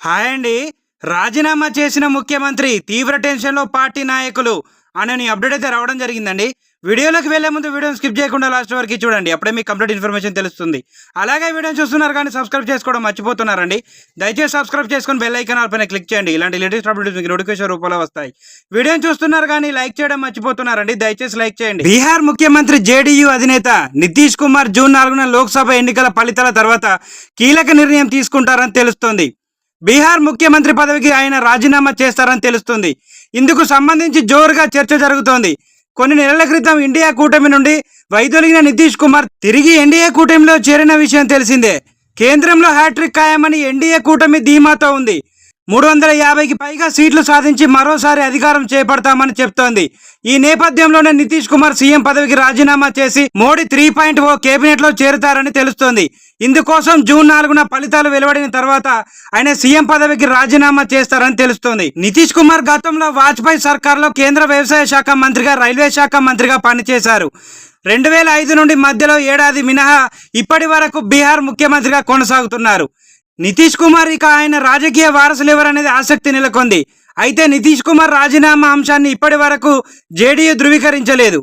Hi అండి. రాజీనామా చేసిన ముఖ్యమంత్రి తీవ్ర టెన్షన్లో పార్టీ నాయకులు అనే అప్డేట్ అయితే రావడం జరిగిందండి. వీడియోలోకి వెళ్ళే ముందు వీడియోని స్కిప్ చేయకుండా లాస్ట్ వరకు చూడండి. అప్పుడే మీకు కంప్లీట్ ఇన్ఫర్మేషన్ తెలుస్తుంది. అలాగే వీడియోని చూస్తున్నారు కానీ సబ్స్క్రైబ్ చేసుకోవడం మర్చిపోతున్నారండి. దయచేసి సబ్స్క్రైబ్ చేసుకొని బెల్ ఐకాన్ పైన క్లిక్ చేయండి. ఇలాంటి లేటెస్ట్ అప్డేట్స్ మీకు నోటిఫికేషన్ రూపంలో వస్తాయి. వీడియోని చూస్తున్నారు కానీ లైక్ చేయడం మర్చిపోతున్నారండి. దయచేసి లైక్ చేయండి. బీహార్ ముఖ్యమంత్రి జేడీయూ అధినేత నితీష్ కుమార్ జూన్ నాలుగున లోక్సభ ఎన్నికల ఫలితాల తర్వాత కీలక నిర్ణయం తీసుకుంటారని తెలుస్తోంది. బీహార్ ముఖ్యమంత్రి పదవికి ఆయన రాజీనామా చేస్తారని తెలుస్తుంది. ఇందుకు సంబంధించి జోరుగా చర్చ జరుగుతోంది. కొన్ని నెలల క్రితం ఇండియా కూటమి నుండి వైదొలిగిన నితీష్ కుమార్ తిరిగి ఎన్డీఏ కూటమిలో చేరిన విషయం తెలిసిందే. కేంద్రంలో హ్యాట్రిక్ ఖాయమని ఎన్డీఏ కూటమి ధీమాతో ఉంది. మూడు వందల యాభైకి పైగా సీట్లు సాధించి మరోసారి అధికారం చేపడతామని చెప్తోంది. ఈ నేపథ్యంలోనే నితీష్ కుమార్ సీఎం పదవికి రాజీనామా చేసి మోడీ త్రీ పాయింట్ ఓ కేబినెట్లో చేరుతారని తెలుస్తోంది. ఇందుకోసం జూన్ నాలుగున ఫలితాలు వెలువడిన తర్వాత ఆయన సీఎం పదవికి రాజీనామా చేస్తారని తెలుస్తోంది. నితీష్ కుమార్ గతంలో వాజ్పేయి సర్కార్లో కేంద్ర వ్యవసాయ శాఖ మంత్రిగా రైల్వే శాఖ మంత్రిగా పనిచేశారు. రెండు వేల ఐదు నుండి మధ్యలో ఏడాది మినహా ఇప్పటి వరకు బీహార్ ముఖ్యమంత్రిగా కొనసాగుతున్నారు. నితీష్ కుమార్ ఇక ఆయన రాజకీయ వారసులు ఎవరనేది ఆసక్తి నెలకొంది. అయితే నితీష్ కుమార్ రాజీనామా అంశాన్ని ఇప్పటి వరకు జేడీయూ ధృవీకరించలేదు.